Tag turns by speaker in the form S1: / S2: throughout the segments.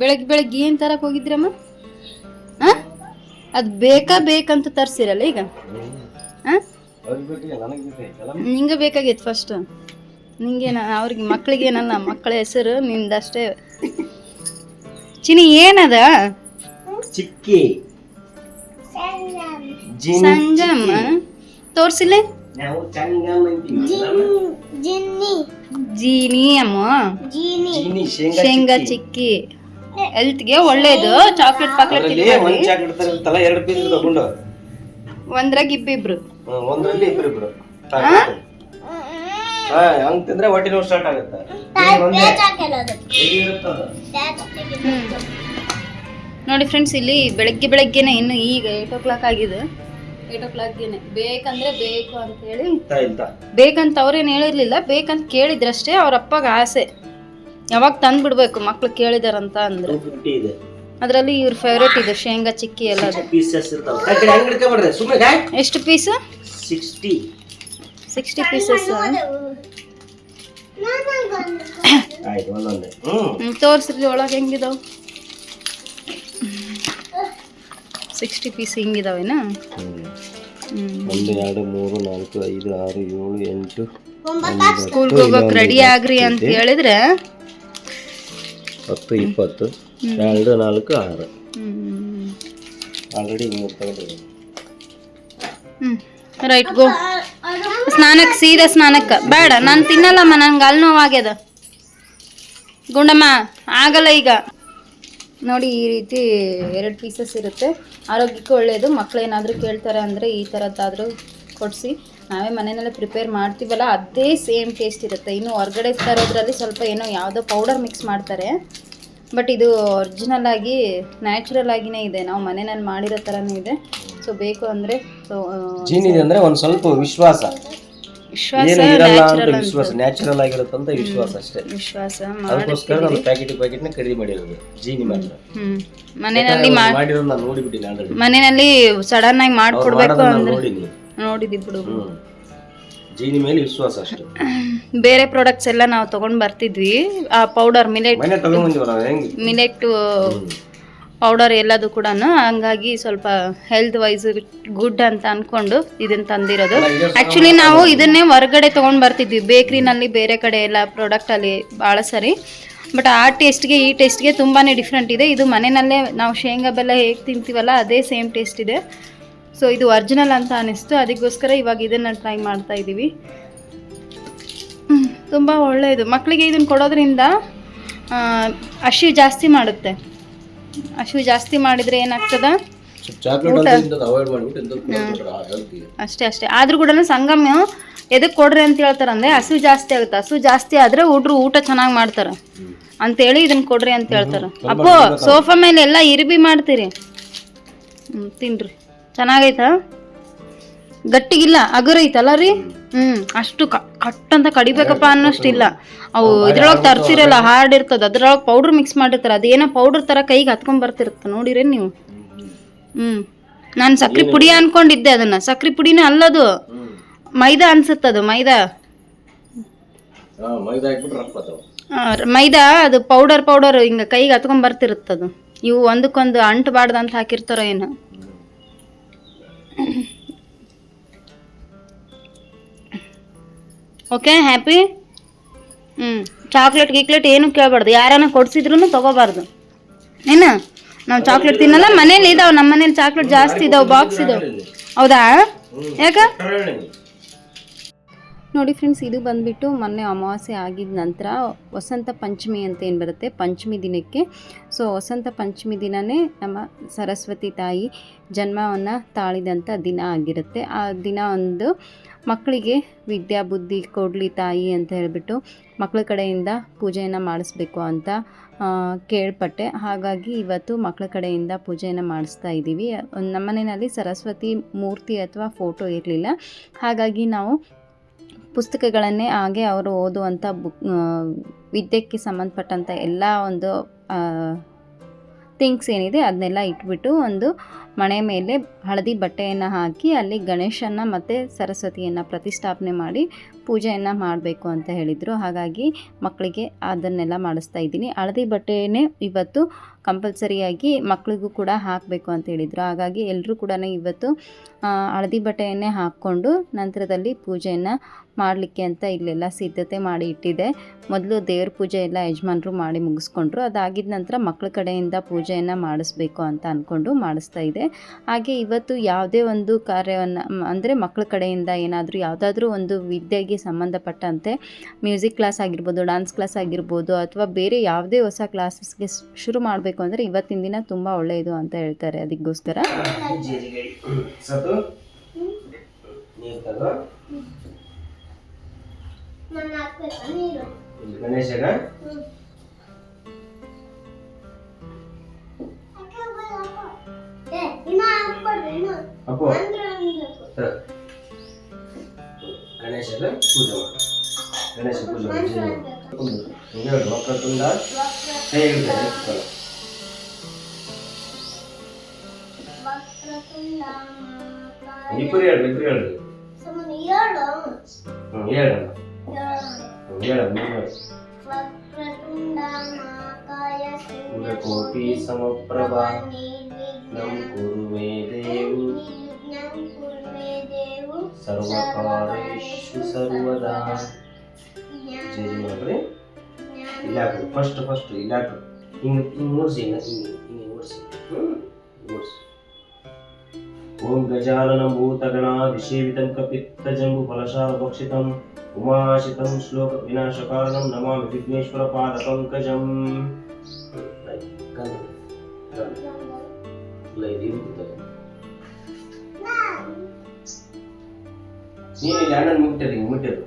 S1: ಬೆಳಗ್ಗೆ ಬೆಳಗ್ಗೆ ಏನು ತರಕ್ಕೆ ಹೋಗಿದ್ರಮ್ಮ? ಹಾಂ? ಅದು ಬೇಕಾ ಬೇಕಂತ ತರಿಸಿರಲ್ಲ ಈಗ? ಹಾಂ? ನಿಂಗೆ ಬೇಕಾಗಿತ್ತು ಫಸ್ಟ್ ನಿಂಗೇನ ಅವ್ರಿಗೆ ಮಕ್ಳಿಗೇನಲ್ಲ ಮಕ್ಕಳ ಹೆಸರು ನಿಂದಷ್ಟೇ. ಚಿನಿ ಏನದ?
S2: ಚಿಕ್ಕಿ. ಜಿನ್
S1: ಸಂಗಮ ತೋರ್ಸಿಲ್ಲ? ಜೀನಿ ಅಮ್ಮ.
S2: ಶೇಂಗಾ ಚಿಕ್ಕಿ.
S1: ಹೆಲ್ತ್ಗೆ ಒಳ್ಳೇದು. ಚಾಕ್ಲೇಟ್ ಪಾಕ್ಲೇಟ್
S2: ಅದರಲ್ಲಿ ಒಂದ್ ಚಾಕ್ಲೇಟ್ ತರತ್ತಲ್ಲ ಎರಡು ಪೀಸ್ ತಗೊಂಡು
S1: ಒಂದ್ರಾಗ ಇಬ್ಬಿಬ್ರು.
S2: ಹ್ಮ್, ಒಂದ್ರಲ್ಲಿ ಇಬ್ರಿಬ್ರು ಹಾ? ಹಂಗ್ ತಿಂದ್ರೆ ಹೊಟ್ಟೆ ನೋವು ಸ್ಟಾರ್ಟ್ ಆಗುತ್ತೆ. ಇದು ಒಂದೇ ಎಲ್ಲಿ ಇರುತ್ತದು?
S1: ಹ್ಮ್. ನೋಡಿ ಫ್ರೆಂಡ್ಸ್ ಇಲ್ಲಿ ಬೆಳಗ್ಗೆ ಬೆಳಗ್ಗೆನೆ ಇನ್ನು ಈಗ ಏಟ್ ಓ ಕ್ಲಾಕ್ ಆಗಿದೆ. ಏಟ್ ಓ ಕ್ಲಾಕ್ಗೆನೆ ಬೇಕಂದ್ರೆ ಬೇಕು ಅಂತ ಹೇಳಿ
S2: ಇಂತ ಇಂತ
S1: ಬೇಕಂತ ಅವ್ರೇನು ಹೇಳಿರ್ಲಿಲ್ಲ ಬೇಕಂತ ಕೇಳಿದ್ರಷ್ಟೇ ಅವ್ರ ಅಪ್ಪಗ ಆಸೆ. ಯಾವಾಗ ತಂದು ಬಿಡ್ಬೇಕು ಮಕ್ಳು ಕೇಳಿದಾರಂತ ಅಂದ್ರೆ.
S2: ಟೂ ಫಿಫ್ಟಿ ಇದೆ.
S1: ಅದರಲ್ಲಿ ಇವ್ರ ಫೇವ್ರೇಟ್ ಇದೆ ಶೇಂಗಾ ಚಿಕ್ಕಿ ಎಲ್ಲ
S2: ಪೀಸಸ್ ಇರ್ತಾವ. ಆ ಕಡೆ ಹಂಗ್ ಹಿಡ್ಕೊಂಡ್ಬಿಡ್ರಿ ಸುಮ್ಮನೆ
S1: ಎಷ್ಟು ಪೀಸು
S2: ಸಿಕ್ಸ್ಟಿ
S1: ಸಿಕ್ಸ್ಟಿ ಪೀಸಸ್
S2: ಆಯ್ತು ಒಂದೊಂದೇ.
S1: ತೋರಿಸ್ರಿ ಒಳಗೆ ಹೆಂಗಿದಾವ? ಸಿಕ್ಸ್ಟಿ ಪೀಸ್ ಹಿಂಗಿದಾವೇನಾ
S2: ಒಂದು ಎರಡು ಮೂರು ನಾಲ್ಕು ಐದು ಆರು ಏಳು ಎಂಟು
S1: ಸ್ಕೂಲ್ಗೆ ಹೋಗೋಕೆ ರೆಡಿ ಆಗ್ರಿ ಅಂತ ಹೇಳಿದ್ರೆ
S2: ಹತ್ತು, ಇಪ್ಪತ್ತು, ಎರಡು, ನಾಲ್ಕು, ಆರು. ಆಲ್ರೆಡಿ ಮೂರು ತಗೊಂಡಿದ್ದೀನಿ
S1: ರೈಟ್ ಗೋ ಸ್ನಾನಕ್ಕೆ, ಸೀದಾ ಸ್ನಾನಕ್ಕೆ. ಬೇಡ, ನಾನು ತಿನ್ನಲ್ಲಮ್ಮ ನನಗೆ ಅಲ್ಲಿ ನೋವಾಗ್ಯದ. ಗುಂಡಮ್ಮ, ಆಗಲ್ಲ ಈಗ. ನೋಡಿ, ಈ ರೀತಿ ಎರಡು ಪೀಸಸ್ ಇರುತ್ತೆ. ಆರೋಗ್ಯಕ್ಕೆ ಒಳ್ಳೆಯದು ಮಕ್ಕಳು ಏನಾದರೂ ಕೇಳ್ತಾರೆ ಅಂದರೆ ಈ ಥರದ್ದಾದರೂ ಕೊಡಿಸಿ. ನಾವೇ ಮನೆಯಲ್ಲೇ ಪ್ರಿಪೇರ್ ಮಾಡ್ತೀವಲ್ಲ ಅದೇ ಸೇಮ್ ಟೇಸ್ಟ್ ಇರುತ್ತೆ. ಇನ್ನು ಹೊರಗಡೆ ತರೋದ್ರಲ್ಲಿ ಸ್ವಲ್ಪ ಏನೋ ಯಾವುದೋ ಪೌಡರ್ ಮಿಕ್ಸ್ ಮಾಡ್ತಾರೆ. ಬಟ್ ಇದು ಒರಿಜಿನಲ್ ಆಗಿ ನ್ಯಾಚುರಲ್ ಆಗಿನೇ ಇದೆ. ನಾವು ಮನೆಯಲ್ಲಿ ಮಾಡಿರೋ ಥರನೇ ಇದೆ. ಸೊ ಬೇಕು ಅಂದರೆ ಸೊ
S2: ಜೀನಿದೆ ಅಂದ್ರೆ ಒಂದು ಸ್ವಲ್ಪ ವಿಶ್ವಾಸ.
S1: ವಿಶ್ವಾಸ
S2: ಏನು ಇರಲ್ಲ ಅಂತ ವಿಶ್ವಾಸ. ನ್ಯಾಚುರಲ್ ಆಗಿರುತ್ತಂತ ವಿಶ್ವಾಸ ಅಷ್ಟೇ.
S1: ವಿಶ್ವಾಸ
S2: ಅದಕ್ಕೋಸ್ಕರ ನಾನು ಪ್ಯಾಕೆಟ್ ಪ್ಯಾಕೆಟ್ನ ಖರೀದಿ ಮಾಡಿರೋದು ಜೀನಿ ಮಾತ್ರ.
S1: ಹ್ಮ್. ಮನೆಯಲ್ಲಿ
S2: ಮಾಡಿರೋದು ನಾನು ನೋಡಿಬಿಟ್ಟಿನಿ ಆಲ್ರೆಡಿ
S1: ಮನೆಯಲ್ಲಿ ಸಡನ್ ಆಗಿ ಮಾಡ್ಕೊಡ್ಬೇಕು ಅಂದ್ರೆ
S2: ನೋಡಿನಿ
S1: ನೋಡಿದಿ ಬಿಡು.
S2: ಜೀನಿ ಮೇಲೆ ವಿಶ್ವಾಸ ಅಷ್ಟೇ.
S1: ಬೇರೆ ಪ್ರಾಡಕ್ಟ್ಸ್ ಎಲ್ಲ ನಾವು ತಗೊಂಡ್ ಬರ್ತಿದ್ವಿ. ಆ ಪೌಡರ್ ಮಿಲೆಟ್
S2: ಮನೆ ಹೆಂಗ್?
S1: ಮಿಲೆಟ್ ಪೌಡರ್ ಎಲ್ಲದು ಕೂಡ ಹಂಗಾಗಿ ಸ್ವಲ್ಪ ಹೆಲ್ತ್ ವೈಸ್ ಗುಡ್ ಅಂತ ಅನ್ಕೊಂಡು ಇದನ್ನ ತಂದಿರೋದು. ಆಕ್ಚುಲಿ ನಾವು ಇದನ್ನೇ ಹೊರಗಡೆ ತಗೊಂಡ್ ಬರ್ತಿದ್ವಿ. ಬೇಕ್ರಿನಲ್ಲಿ ಬೇರೆ ಕಡೆ ಎಲ್ಲ ಪ್ರಾಡಕ್ಟ್ ಅಲ್ಲಿ ಭಾಳ ಸರಿ. ಬಟ್ ಆ ಟೇಸ್ಟ್ಗೆ ಈ ಟೇಸ್ಟ್ಗೆ ತುಂಬಾ ಡಿಫ್ರೆಂಟ್ ಇದೆ. ಇದು ಮನೆಯಲ್ಲೇ ನಾವು ಶೇಂಗಾ ಬೆಲ್ಲ ಹೇಗೆ ತಿಂತೀವಲ್ಲ ಅದೇ ಸೇಮ್ ಟೇಸ್ಟ್ ಇದೆ. ಸೊ ಇದು ಒರ್ಜಿನಲ್ ಅಂತ ಅನ್ನಿಸ್ತು ಅದಕ್ಕೋಸ್ಕರ ಇವಾಗ ಇದನ್ನು ಟ್ರೈ ಮಾಡ್ತಾ ಇದ್ದೀವಿ ತುಂಬ ಒಳ್ಳೆಯದು. ಮಕ್ಕಳಿಗೆ ಇದನ್ನು ಕೊಡೋದ್ರಿಂದ ಹಸಿವು ಜಾಸ್ತಿ ಮಾಡುತ್ತೆ. ಹಸಿವು ಜಾಸ್ತಿ ಮಾಡಿದರೆ ಏನಾಗ್ತದ? ಅಷ್ಟೇ ಅಷ್ಟೇ. ಆದ್ರೂ ಕೂಡ ಸಂಗಮ ಎದಕ್ಕೆ ಕೊಡ್ರಿ ಅಂತ ಹೇಳ್ತಾರೆ ಅಂದರೆ ಹಸಿವು ಜಾಸ್ತಿ ಆಗುತ್ತೆ. ಹಸು ಜಾಸ್ತಿ ಆದರೆ ಹುಡ್ರು ಊಟ ಚೆನ್ನಾಗಿ ಮಾಡ್ತಾರೆ. ಅಂತೇಳಿ ಇದನ್ನ ಕೊಡ್ರಿ ಅಂತ ಹೇಳ್ತಾರೆ. ಅಪ್ಪೋ ಸೋಫಾ ಮೇಲೆ ಎಲ್ಲ ಇರಿಬಿ ಮಾಡ್ತೀರಿ. ಹ್ಞೂ ತಿನ್ರಿ. ಚೆನ್ನಾಗೈತಾ? ಗಟ್ಟಿಗಿಲ್ಲ ಅಗರ್ ಐತಲ್ಲ ರೀ? ಹ್ಞೂ ಅಷ್ಟು ಕ- ಕಟ್ ಅಂತ ಕಡಿಬೇಕಪ್ಪ ಅನ್ನೋಷ್ಟಿಲ್ಲ. ಅವು ಇದ್ರೊಳಗೆ ತರ್ಸಿರಲ್ಲ ಹಾರ್ಡ್ ಇರ್ತದೆ ಅದ್ರೊಳಗೆ ಪೌಡ್ರ್ ಮಿಕ್ಸ್ ಮಾಡಿರ್ತಾರೆ ಅದೇನೋ ಪೌಡರ್ ಥರ ಕೈಗೆ ಹತ್ಕೊಂಡ್ ಬರ್ತಿರುತ್ತೆ ನೋಡಿರಿ ನೀವು? ಹ್ಞೂ ನಾನು ಸಕ್ರೆ ಪುಡಿ ಅನ್ಕೊಂಡಿದ್ದೆ ಅದನ್ನ. ಸಕ್ರೆ ಪುಡಿನೇ ಅಲ್ಲದು. ಮೈದಾ ಅನ್ಸುತ್ತದು ಮೈದಾ.
S2: ಮೈದಾ
S1: ಅದು. ಪೌಡರ್ ಪೌಡರ್ ಹಿಂಗೆ ಕೈಗೆ ಹತ್ಕೊಂಡ್ ಬರ್ತಿರುತ್ತದು. ಇವು ಒಂದಕ್ಕೊಂದು ಅಂಟಬಾರ್ದಂತ ಅಂತ ಹಾಕಿರ್ತಾರೋ ಏನು. ಓಕೆ ಹ್ಯಾಪಿ ಹ್ಞೂ ಚಾಕ್ಲೇಟ್ ಗೀಕ್ಲೇಟ್ ಏನು ಕೇಳಬಾರ್ದು. ಯಾರನ್ನ ಕೊಡಿಸಿದ್ರು ತಗೋಬಾರ್ದು. ಏನ? ನಾವು ಚಾಕ್ಲೇಟ್ ತಿನ್ನಲ್ಲ, ಮನೇಲಿ ಇದಾವೆ ನಮ್ಮ ಮನೇಲಿ ಚಾಕ್ಲೇಟ್ ಜಾಸ್ತಿ ಇದಾವೆ ಬಾಕ್ಸ್ ಇದಾವೆ. ಹೌದಾ? ಯಾಕ? ನೋಡಿ ಫ್ರೆಂಡ್ಸ್ ಇದು ಬಂದ್ಬಿಟ್ಟು ಮೊನ್ನೆ ಅಮಾವಾಸ್ಯೆ ಆಗಿದ ನಂತರ ವಸಂತ ಪಂಚಮಿ ಅಂತ ಏನು ಬರುತ್ತೆ? ಪಂಚಮಿ ದಿನಕ್ಕೆ. ಸೊ ವಸಂತ ಪಂಚಮಿ ದಿನವೇ ನಮ್ಮ ಸರಸ್ವತಿ ತಾಯಿ ಜನ್ಮವನ್ನು ತಾಳಿದಂಥ ದಿನ ಆಗಿರುತ್ತೆ. ಆ ದಿನ ಒಂದು ಮಕ್ಕಳಿಗೆ ವಿದ್ಯಾ ಬುದ್ಧಿ ಕೊಡಲಿ ತಾಯಿ ಅಂತ ಹೇಳಿಬಿಟ್ಟು ಮಕ್ಕಳ ಕಡೆಯಿಂದ ಪೂಜೆಯನ್ನು ಮಾಡಿಸ್ಬೇಕು ಅಂತ ಕೇಳ್ಪಟ್ಟೆ. ಹಾಗಾಗಿ ಇವತ್ತು ಮಕ್ಕಳ ಕಡೆಯಿಂದ ಪೂಜೆಯನ್ನು ಮಾಡಿಸ್ತಾ ಇದ್ದೀವಿ. ನಮ್ಮ ಮನೆಯಲ್ಲಿ ಸರಸ್ವತಿ ಮೂರ್ತಿ ಅಥವಾ ಫೋಟೋ ಇರಲಿಲ್ಲ. ಹಾಗಾಗಿ ನಾವು ಪುಸ್ತಕಗಳನ್ನೇ ಹಾಗೆ ಅವರು ಓದುವಂಥ ಬುಕ್ ವಿದ್ಯೆಗೆ ಸಂಬಂಧಪಟ್ಟಂಥ ಎಲ್ಲ ಒಂದು ಥಿಂಗ್ಸ್ ಏನಿದೆ ಅದನ್ನೆಲ್ಲ ಇಟ್ಬಿಟ್ಟು ಒಂದು ಮಣೆ ಮೇಲೆ ಹಳದಿ ಬಟ್ಟೆಯನ್ನು ಹಾಕಿ ಅಲ್ಲಿ ಗಣೇಶನ ಮತ್ತು ಸರಸ್ವತಿಯನ್ನು ಪ್ರತಿಷ್ಠಾಪನೆ ಮಾಡಿ ಪೂಜೆಯನ್ನು ಮಾಡಬೇಕು ಅಂತ ಹೇಳಿದರು. ಹಾಗಾಗಿ ಮಕ್ಕಳಿಗೆ ಅದನ್ನೆಲ್ಲ ಮಾಡಿಸ್ತಾ ಇದ್ದೀನಿ. ಹಳದಿ ಬಟ್ಟೆಯೇ ಇವತ್ತು ಕಂಪಲ್ಸರಿಯಾಗಿ ಮಕ್ಕಳಿಗೂ ಕೂಡ ಹಾಕಬೇಕು ಅಂತ ಹೇಳಿದರು. ಹಾಗಾಗಿ ಎಲ್ಲರೂ ಕೂಡ ಇವತ್ತು ಹಳದಿ ಬಟ್ಟೆಯನ್ನೇ ಹಾಕ್ಕೊಂಡು ನಂತರದಲ್ಲಿ ಪೂಜೆಯನ್ನು ಮಾಡಲಿಕ್ಕೆ ಅಂತ ಇಲ್ಲೆಲ್ಲ ಸಿದ್ಧತೆ ಮಾಡಿ ಇಟ್ಟಿದೆ. ಮೊದಲು ದೇವ್ರ ಪೂಜೆ ಎಲ್ಲ ಯಜಮಾನರು ಮಾಡಿ ಮುಗಿಸ್ಕೊಂಡ್ರು. ಅದಾಗಿದ ನಂತರ ಮಕ್ಕಳ ಕಡೆಯಿಂದ ಪೂಜೆಯನ್ನು ಮಾಡಿಸ್ಬೇಕು ಅಂತ ಅಂದ್ಕೊಂಡು ಮಾಡಿಸ್ತಾ ಇದೆ. ಹಾಗೆ ಇವತ್ತು ಯಾವುದೇ ಒಂದು ಕಾರ್ಯವನ್ನು ಅಂದರೆ ಮಕ್ಕಳ ಕಡೆಯಿಂದ ಏನಾದರೂ ಯಾವುದಾದ್ರೂ ಒಂದು ವಿದ್ಯೆಗೆ ಸಂಬಂಧಪಟ್ಟಂತೆ ಮ್ಯೂಸಿಕ್ ಕ್ಲಾಸ್ ಆಗಿರ್ಬೋದು ಡಾನ್ಸ್ ಕ್ಲಾಸ್ ಆಗಿರ್ಬೋದು ಅಥವಾ ಬೇರೆ ಯಾವುದೇ ಹೊಸ ಕ್ಲಾಸಸ್ಗೆ ಶುರು ಮಾಡಬೇಕು ಅಂದರೆ ಇವತ್ತಿನ ದಿನ ತುಂಬ ಒಳ್ಳೆಯದು ಅಂತ ಹೇಳ್ತಾರೆ ಅದಕ್ಕೋಸ್ಕರ
S2: ಸತು ಅಪ್ಪು
S3: ಅಂದ್ರೆ ಅನ್ಬೇಕು
S2: ತ. ಗಣೇಶಗ ಪೂಜೆ ಮಾಡು ಗಣೇಶ ಪೂಜೆ ಮಾಡಿ ಹೇಳು ವಕ್ರತುಂಡ ಕೈ ಹಿಡಿದು ಎತ್ಕೊಳ್ಳು.
S3: ವಕ್ರತುಂಡ
S2: ಇಬ್ಬರು ಹೇಳು ಇಬ್ಬರು ಹೇಳು
S3: ಸುಮ್ಮನೆ ಹೇಳು
S2: ಹ್ಞೂ ಹೇಳಮ್ಮ
S3: ಹೇಳು.
S2: ಹ್ಞೂ ಹೇಳಮ್ಮ ನೀನು ಹೇಳು
S3: ವಕ್ರತುಂಡ ಮಹಾಕಾಯ
S2: ಸೂರ್ಯಕೋಟಿ ಸಮಪ್ರಭಾ ನಂ ಕುರು ಮೇ ದೇವು
S3: ನಿರ್ವಿಘ್ನಂ ಕುರು ಮೇ ದೇವು
S2: ಸರ್ವಕಾರೇಷು ಸರ್ವದಾ ಜೈ ಜೈ ಮಾಡ್ರಿ ಇಲ್ಲ ಹಾಕ್ರಿ ಫಸ್ಟ್ ಫಸ್ಟ್ ಇಲ್ಲ ಹಾಕ್ರಿ ಹಿಂಗೆ ಹಿಂಗೆ ಓಡಿಸಿ ಹಿಂಗೆ ಹಿಂಗೆ ಹಿಂಗೆ ಓಡಿಸಿ ಹ್ಞೂ ಓಡಿಸಿ ಓಂ ಗಜಾನನ ಭೂತಗಣಾಭಿಷೇವಿತಂ ವಿಘ್ನೇಶ್ವರ ಪಾದ ಪಂಕಜಂ ನೀನು ಇಲ್ಲಿ ಅಣ್ಣನ ಮುಟ್ಟಿರಿ ಮುಟ್ಟಿರು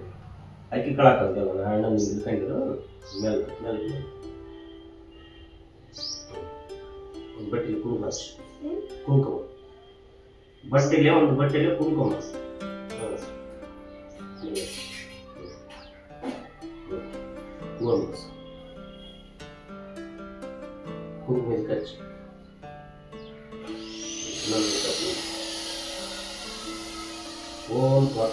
S2: ಅಕ್ಕಿ ಕಳಾಕಲ್ದಲ್ಲ ನಾ ಅಣ್ಣನ ಹಿಡ್ಕೊಂಡಿರು ಮೇಲೆ ಮೇಲೆ ಒಂದು ಬಟ್ಟೆಲಿ ಕುಂಕುಮ. ಕುಂಕುಮ. ಬಟ್ಟೆಲೆ ಒಂದು ಬಟ್ಟೆಲೆ ಕುಂಕುಮ.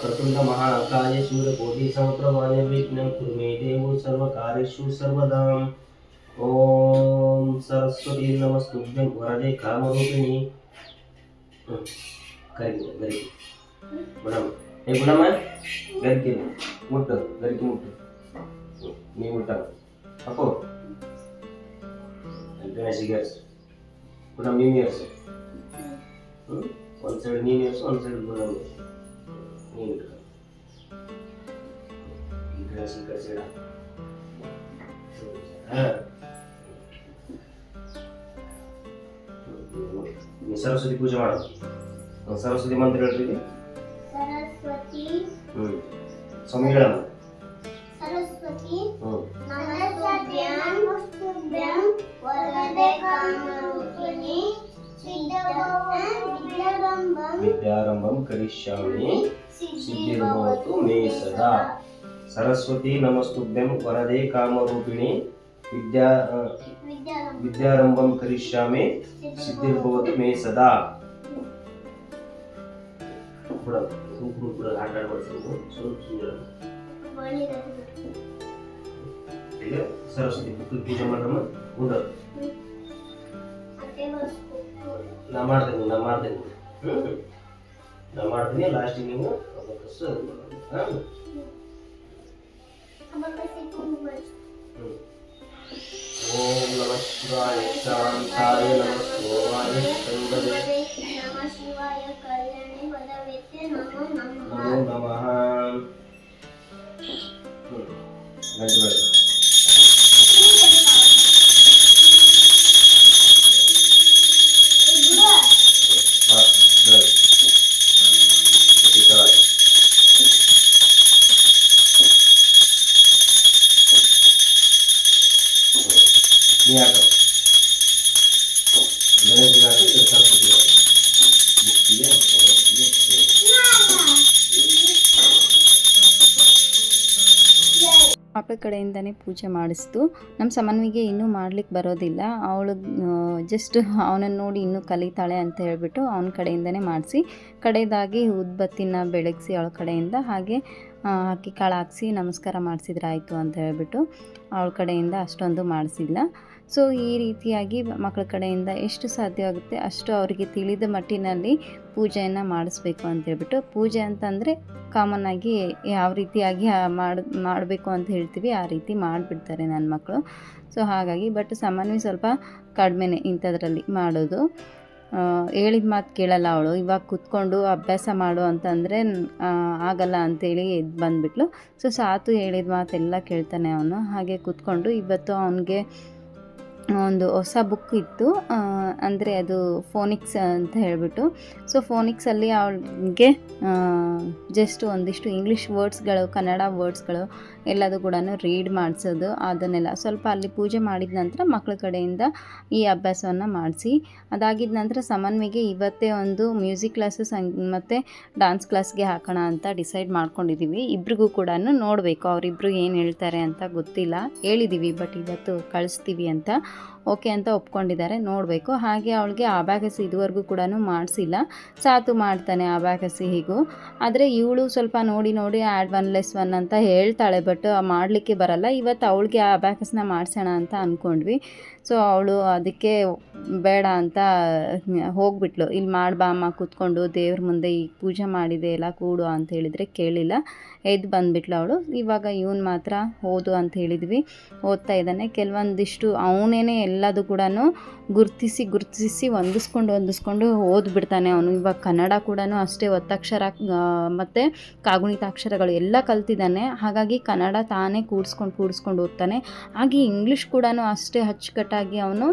S2: ಓಂ ವಕ್ರತುಂಡ ಮಹಾಕಾಯ ಸೂರ್ಯಕೋಟಿ ಸಮಪ್ರಭಾಯ ವಿಘ್ನಂ ಕುರು ಮೇ ದೇವೋ ಸರ್ವಕಾರ್ಯೇಷು ಸರ್ವದಾ ಓಂ ಸರಸ್ವತಿ ನಮಸ್ತುಭ್ಯಂ ವರದೆ ಕಾಮರೂಪಿಣಿ ಹ್ಮ್. ಕರಿ ಗರಿ ಬಿಡಮ್ಮ ಏ ಬಿಡಮ್ಮ ಗರಿಕೆ ಮುಟ್ಟು ಗರಿಕೆ ಮುಟ್ಟು ಹ್ಮ್. ನೀ ಮುಟ್ಟ ಅಪ್ಪು ಗಣೇಶಿಗೆ ಏರ್ಸು ಬಿಡಮ್ಮ ನೀನು ಏರ್ಸು ಹ್ಞೂ ಒಂದು ಸೈಡ್ ನೀನು ಏರ್ಸು ಒಂದು ಸೈಡ್ ಬಿಡಮ್ಮ ಏರ್ಸು ನೀನು ಇಟ್ಕೊ ಈ ಗಣೇಶ ಈ ಕಡೆ ಸೈಡ್ ಹಾಂ ನೀ ಸರಸ್ವತಿ ಪೂಜೆ ಮಾಡು ಹ್ಮ್, ಸರಸ್ವತಿ ಮಂತ್ರ ಹೇಳ್ರಿ
S3: ಸರಸ್ವತಿ
S2: ಹ್ಞೂ ಸ್ವಾಮಿ ಹೇಳಮ್ಮ
S3: ಸರಸ್ವತಿ
S2: ಹ್ಞೂ
S3: ನಮಸ್ತುಭ್ಯಂ ಸ್ತುಭ್ಯಂ ವರದೆ ಕಾಮರೂಪಿಣಿ ಸಿದ್ಧವಂಬಂ
S2: ವಿದ್ಯಾರಂಭಂ ಕರಿಷ್ಯಾಮಿ ಸಿದ್ಧಿರ್ಭವತು ಮೇ ಸದಾ ಸರಸ್ವತಿ ನಮಸ್ತುಭ್ಯಂ ವರದೆ ಕಾಮರೂಪಿಣಿ. ವಿದ್ಯಾ
S3: ವಿದ್ಯಾರಂಭಂ
S2: ಕರಿಷ್ಯಾಮಿ. ಸಿದ್ಧಿರ್ಭವತು ಮೇ ಸದಾ ಬಿಡ ಕೂಡ ಆಟ ಆಡ್ಬಾರ್ದು ಸ್ವಲ್ಪ ಸುಮ್ಮನೆ ಸರಸ್ವತಿ ಪೂಜೆ ಮಾಡ್ರಮ್ಮ? ಉಂಡ ನಾ ಮಾಡ್ತೇನೆ ನಾ ಮಾಡ್ತೇನೆ. ಹ್ಞೂ ನಾ ಮಾಡ್ತೀನಿ ಲಾಸ್ಟಿಗೆ ನೀವು ಅಬಕಸ್ ಹಾಂ ಹ್ಞೂ ಓಂ ನಮಃ ಶಿವಾಯ ಶಾಂತಾಯ ನಮಃ ಸೋಮಾಯ ಸಂಗದೆ
S3: ನಮ ಶಿವಾಯ ಕಲ್ಯಾಣಿ ಪದವೆತ್ತೆ ನಮೋ ನಮಃ
S2: ನಮೋ ನಮಃ ಹ್ಞೂ
S1: ಮಕ್ಕಳ ಕಡೆಯಿಂದನೇ ಪೂಜೆ ಮಾಡಿಸ್ತು. ನಮ್ಮ ಸಮನ್ವಿಗೆ ಇನ್ನೂ ಮಾಡ್ಲಿಕ್ಕೆ ಬರೋದಿಲ್ಲ. ಅವಳು ಜಸ್ಟ್ ಅವನನ್ನು ನೋಡಿ ಇನ್ನೂ ಕಲಿತಾಳೆ ಅಂತ ಹೇಳಿಬಿಟ್ಟು ಅವನ ಕಡೆಯಿಂದನೇ ಮಾಡಿಸಿ ಕಡೆಯದಾಗಿ ಉದ್ಬತ್ತಿನ ಬೆಳಗಿಸಿ ಅವಳ ಕಡೆಯಿಂದ ಹಾಗೆ ಅಕ್ಕಿ ಕಾಳು ಹಾಕ್ಸಿ ನಮಸ್ಕಾರ ಮಾಡಿಸಿದ್ರಾಯಿತು ಅಂತ ಹೇಳಿಬಿಟ್ಟು ಅವಳ ಕಡೆಯಿಂದ ಅಷ್ಟೊಂದು ಮಾಡಿಸಿಲ್ಲ ಸೊ, ಈ ರೀತಿಯಾಗಿ ಮಕ್ಕಳ ಕಡೆಯಿಂದ ಎಷ್ಟು ಸಾಧ್ಯವಾಗುತ್ತೆ ಅಷ್ಟು ಅವರಿಗೆ ತಿಳಿದ ಮಟ್ಟಿನಲ್ಲಿ ಪೂಜೆಯನ್ನು ಮಾಡಿಸ್ಬೇಕು ಅಂತ ಹೇಳ್ಬಿಟ್ಟು, ಪೂಜೆ ಅಂತಂದರೆ ಕಾಮನ್ ಆಗಿ ಯಾವ ರೀತಿಯಾಗಿ ಮಾಡಿ, ಮಾಡಬೇಕು ಅಂತ ಹೇಳ್ತೀವಿ, ಆ ರೀತಿ ಮಾಡಿಬಿಡ್ತಾರೆ ನನ್ನ ಮಕ್ಕಳು ಸೊ, ಹಾಗಾಗಿ ಬಟ್ ಸಾಮಾನ್ಯ ಸ್ವಲ್ಪ ಕಡಿಮೆನೆ ಇಂಥದ್ರಲ್ಲಿ ಮಾಡೋದು. ಹೇಳಿದ ಮಾತು ಕೇಳಲ್ಲ ಅವಳು, ಇವಾಗ ಕೂತ್ಕೊಂಡು ಅಭ್ಯಾಸ ಮಾಡು ಅಂತಂದರೆ ಆಗಲ್ಲ ಅಂತೇಳಿ ಇದು ಬಂದುಬಿಟ್ಲು. ಸೊ, ಸಾತು ಹೇಳಿದ ಮಾತೆಲ್ಲ ಕೇಳ್ತಾನೆ ಅವನು. ಹಾಗೆ ಕೂತ್ಕೊಂಡು ಇವತ್ತು ಅವನಿಗೆ ಒಂದು ಹೊಸ ಬುಕ್ ಇತ್ತು. ಅಂದರೆ ಅದು ಫೋನಿಕ್ಸ್ ಅಂತ ಹೇಳಿಬಿಟ್ಟು. ಸೊ ಫೋನಿಕ್ಸಲ್ಲಿ ಅವಳಿಗೆ ಜಸ್ಟ್ ಒಂದಿಷ್ಟು ಇಂಗ್ಲೀಷ್ ವರ್ಡ್ಸ್ಗಳು ಕನ್ನಡ ವರ್ಡ್ಸ್ಗಳು ಎಲ್ಲದು ಕೂಡ ರೀಡ್ ಮಾಡಿಸೋದು, ಅದನ್ನೆಲ್ಲ ಸ್ವಲ್ಪ ಅಲ್ಲಿ ಪೂಜೆ ಮಾಡಿದ ನಂತರ ಮಕ್ಕಳ ಕಡೆಯಿಂದ ಈ ಅಭ್ಯಾಸವನ್ನು ಮಾಡಿಸಿ. ಅದಾಗಿದ ನಂತರ ಸಮನ್ವಿಗೆ ಇವತ್ತೇ ಒಂದು ಮ್ಯೂಸಿಕ್ ಕ್ಲಾಸಸ್ ಮತ್ತು ಡಾನ್ಸ್ ಕ್ಲಾಸ್ಗೆ ಹಾಕೋಣ ಅಂತ ಡಿಸೈಡ್ ಮಾಡ್ಕೊಂಡಿದ್ದೀವಿ ಇಬ್ರಿಗೂ ಕೂಡ ನೋಡಬೇಕು ಅವರಿಬ್ಬರು ಏನು ಹೇಳ್ತಾರೆ ಅಂತ ಗೊತ್ತಿಲ್ಲ. ಹೇಳಿದ್ದೀವಿ ಬಟ್ ಇವತ್ತು ಕಳಿಸ್ತೀವಿ ಅಂತ. ಓಕೆ ಅಂತ ಒಪ್ಕೊಂಡಿದ್ದಾರೆ. ನೋಡಬೇಕು. ಹಾಗೆ ಅವಳಿಗೆ ಅಬ್ಯಾಕಸಿ ಇದುವರೆಗೂ ಕೂಡ ಮಾಡಿಸಿಲ್ಲ. ಸಾತು ಮಾಡ್ತಾನೆ ಅಬ್ಯಾಕಸಿ ಹೀಗೂ. ಆದರೆ ಇವಳು ಸ್ವಲ್ಪ ನೋಡಿ ನೋಡಿ ಆ್ಯಡ್ ಒನ್ ಲೆಸ್ ಒನ್ ಅಂತ ಹೇಳ್ತಾಳೆ ಬಟ್ ಮಾಡಲಿಕ್ಕೆ ಬರಲ್ಲ. ಇವತ್ತು ಅವಳಿಗೆ ಆ ಅಬ್ಯಾಕಸ್ನ ಮಾಡಿಸೋಣ ಅಂತ ಅಂದ್ಕೊಂಡ್ವಿ ಸೊ ಅವಳು ಅದಕ್ಕೆ ಬೇಡ ಅಂತ ಹೋಗ್ಬಿಟ್ಲು. ಇಲ್ಲಿ ಮಾಡ್ಬಾ ಅಮ್ಮ, ಕೂತ್ಕೊಂಡು ದೇವ್ರ ಮುಂದೆ ಈ ಪೂಜೆ ಮಾಡಿದೆ, ಎಲ್ಲ ಕೂಡು ಅಂತ ಹೇಳಿದರೆ ಕೇಳಿಲ್ಲ. ಎದ್ದು ಬಂದುಬಿಟ್ಲು ಅವಳು. ಇವಾಗ ಇವನು ಮಾತ್ರ ಓದು ಅಂತ ಹೇಳಿದ್ವಿ. ಓದ್ತಾ ಇದ್ದಾನೆ. ಕೆಲವೊಂದಿಷ್ಟು ಅವನೇನೆ ಎಲ್ಲದು ಕೂಡ ಗುರುತಿಸಿ, ಗುರ್ತಿಸಿ ಹೊಂದಿಸ್ಕೊಂಡು ಹೊಂದಿಸ್ಕೊಂಡು ಓದ್ಬಿಡ್ತಾನೆ ಅವನು. ಇವಾಗ ಕನ್ನಡ ಕೂಡ ಅಷ್ಟೇ ಒತ್ತಕ್ಷರ ಮತ್ತು ಕಾಗುಣಿತಾಕ್ಷರಗಳು ಎಲ್ಲ ಕಲ್ತಿದ್ದಾನೆ. ಹಾಗಾಗಿ ಕನ್ನಡ ತಾನೇ ಕೂಡಿಸ್ಕೊಂಡು ಕೂಡಿಸ್ಕೊಂಡು ಓದ್ತಾನೆ. ಹಾಗೆ ಇಂಗ್ಲೀಷ್ ಕೂಡ ಅಷ್ಟೇ ಅಚ್ಚುಕಟ್ಟಾಗಿ ಅವನು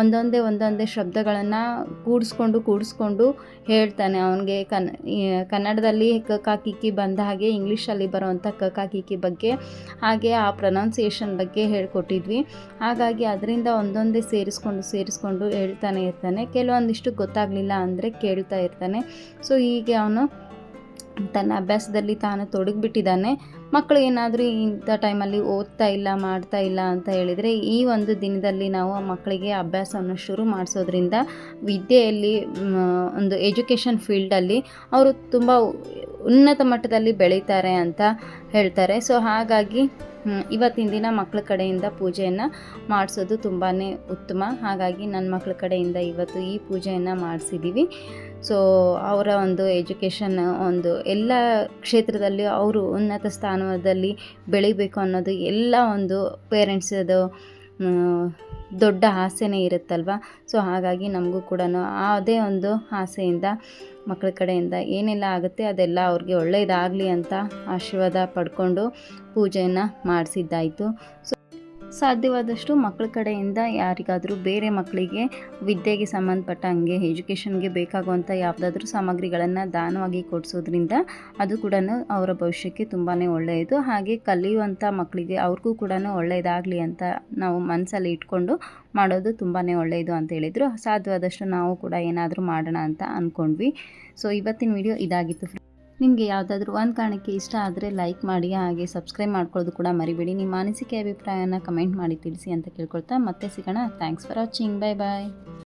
S1: ಒಂದೊಂದೇ ಒಂದೊಂದೇ ಶಬ್ದಗಳನ್ನು ಕೂಡಿಸ್ಕೊಂಡು ಕೂಡಿಸ್ಕೊಂಡು ಹೇಳ್ತಾನೆ. ಅವನಿಗೆ ಕನ್ ಕನ್ನಡದಲ್ಲಿ ಕ ಕ ಕಿ ಕಿ ಬಂದ ಹಾಗೆ ಇಂಗ್ಲೀಷಲ್ಲಿ ಬರುವಂಥ ಕ ಕ ಕಿ ಕಿ ಬಗ್ಗೆ ಹಾಗೆ ಆ ಪ್ರೊನೌನ್ಸಿಯೇಷನ್ ಬಗ್ಗೆ ಹೇಳ್ಕೊಟ್ಟಿದ್ವಿ. ಹಾಗಾಗಿ ಅದರಿಂದ ಒಂದೊಂದೇ ಸೇರಿಸ್ಕೊಂಡು ಸೇರಿಸ್ಕೊಂಡು ಹೇಳ್ತಾನೆ ಇರ್ತಾನೆ. ಕೆಲವೊಂದಿಷ್ಟು ಗೊತ್ತಾಗಲಿಲ್ಲ ಅಂದರೆ ಕೇಳ್ತಾ ಇರ್ತಾನೆ. ಸೊ ಹೀಗೆ ಅವನು ತನ್ನ ಅಭ್ಯಾಸದಲ್ಲಿ ತಾನು ತೊಡಗಿಬಿಟ್ಟಿದ್ದಾನೆ. ಮಕ್ಕಳು ಏನಾದರೂ ಇಂಥ ಟೈಮಲ್ಲಿ ಓದ್ತಾ ಇಲ್ಲ, ಮಾಡ್ತಾ ಇಲ್ಲ ಅಂತ ಹೇಳಿದರೆ ಈ ಒಂದು ದಿನದಲ್ಲಿ ನಾವು ಮಕ್ಕಳಿಗೆ ಅಭ್ಯಾಸವನ್ನು ಶುರು ಮಾಡಿಸೋದ್ರಿಂದ ವಿದ್ಯೆಯಲ್ಲಿ ಒಂದು ಎಜುಕೇಷನ್ ಫೀಲ್ಡಲ್ಲಿ ಅವರು ತುಂಬ ಉನ್ನತ ಮಟ್ಟದಲ್ಲಿ ಬೆಳೀತಾರೆ ಅಂತ ಹೇಳ್ತಾರೆ. ಸೊ, ಹಾಗಾಗಿ ಇವತ್ತಿನ ದಿನ ಮಕ್ಕಳ ಕಡೆಯಿಂದ ಪೂಜೆಯನ್ನು ಮಾಡಿಸೋದು ತುಂಬಾ ಉತ್ತಮ. ಹಾಗಾಗಿ ನನ್ನ ಮಕ್ಕಳ ಕಡೆಯಿಂದ ಇವತ್ತು ಈ ಪೂಜೆಯನ್ನು ಮಾಡಿಸಿದ್ದೀವಿ ಸೊ ಅವರ ಒಂದು ಎಜುಕೇಷನ್ ಒಂದು ಎಲ್ಲ ಕ್ಷೇತ್ರದಲ್ಲಿ ಅವರು ಉನ್ನತ ಸ್ಥಾನದಲ್ಲಿ ಬೆಳಿಬೇಕು ಅನ್ನೋದು ಎಲ್ಲ ಒಂದು ಪೇರೆಂಟ್ಸದು ದೊಡ್ಡ ಆಸೆನೇ ಇರುತ್ತಲ್ವ? ಸೊ ಹಾಗಾಗಿ ನಮಗೂ ಕೂಡ ಅದೇ ಒಂದು ಆಸೆಯಿಂದ ಮಕ್ಕಳ ಕಡೆಯಿಂದ ಏನೆಲ್ಲ ಆಗುತ್ತೆ ಅದೆಲ್ಲ ಅವ್ರಿಗೆ ಒಳ್ಳೆಯದಾಗಲಿ ಅಂತ ಆಶೀರ್ವಾದ ಪಡ್ಕೊಂಡು ಪೂಜೆಯನ್ನು ಮಾಡಿಸಿದ್ದಾಯಿತು. ಸೊ ಸಾಧ್ಯವಾದಷ್ಟು ಮಕ್ಕಳ ಕಡೆಯಿಂದ ಯಾರಿಗಾದರೂ ಬೇರೆ ಮಕ್ಕಳಿಗೆ ವಿದ್ಯೆಗೆ ಸಂಬಂಧಪಟ್ಟ ಹಾಗೆ ಎಜುಕೇಷನ್ಗೆ ಬೇಕಾಗುವಂಥ ಯಾವುದಾದ್ರೂ ಸಾಮಗ್ರಿಗಳನ್ನು ದಾನವಾಗಿ ಕೊಡಿಸೋದ್ರಿಂದ ಅದು ಕೂಡ ಅವರ ಭವಿಷ್ಯಕ್ಕೆ ತುಂಬಾ ಒಳ್ಳೆಯದು. ಹಾಗೆ ಕಲಿಯುವಂಥ ಮಕ್ಕಳಿಗೆ ಅವ್ರಿಗೂ ಕೂಡ ಒಳ್ಳೆಯದಾಗಲಿ ಅಂತ ನಾವು ಮನಸ್ಸಲ್ಲಿ ಇಟ್ಕೊಂಡು ಮಾಡೋದು ತುಂಬಾ ಒಳ್ಳೆಯದು ಅಂತ ಹೇಳಿದರು. ಸಾಧ್ಯವಾದಷ್ಟು ನಾವು ಕೂಡ ಏನಾದರೂ ಮಾಡೋಣ ಅಂತ ಅಂದ್ಕೊಂಡ್ವಿ ಸೊ ಇವತ್ತಿನ ವಿಡಿಯೋ ಇದಾಗಿತ್ತು. ನಿಮಗೆ ಯಾವುದಾದ್ರೂ ಒಂದು ಕಾರಣಕ್ಕೆ ಇಷ್ಟ ಆದರೆ ಲೈಕ್ ಮಾಡಿ, ಹಾಗೆ ಸಬ್ಸ್ಕ್ರೈಬ್ ಮಾಡ್ಕೊಳ್ಳೋದು ಕೂಡ ಮರಿಬೇಡಿ. ನಿಮ್ಮ ಅನಿಸಿಕೆ, ಅಭಿಪ್ರಾಯನ ಕಮೆಂಟ್ ಮಾಡಿ ತಿಳಿಸಿ ಅಂತ ಕೇಳ್ಕೊಳ್ತಾ ಮತ್ತೆ ಸಿಗೋಣ. Thanks for watching bye bye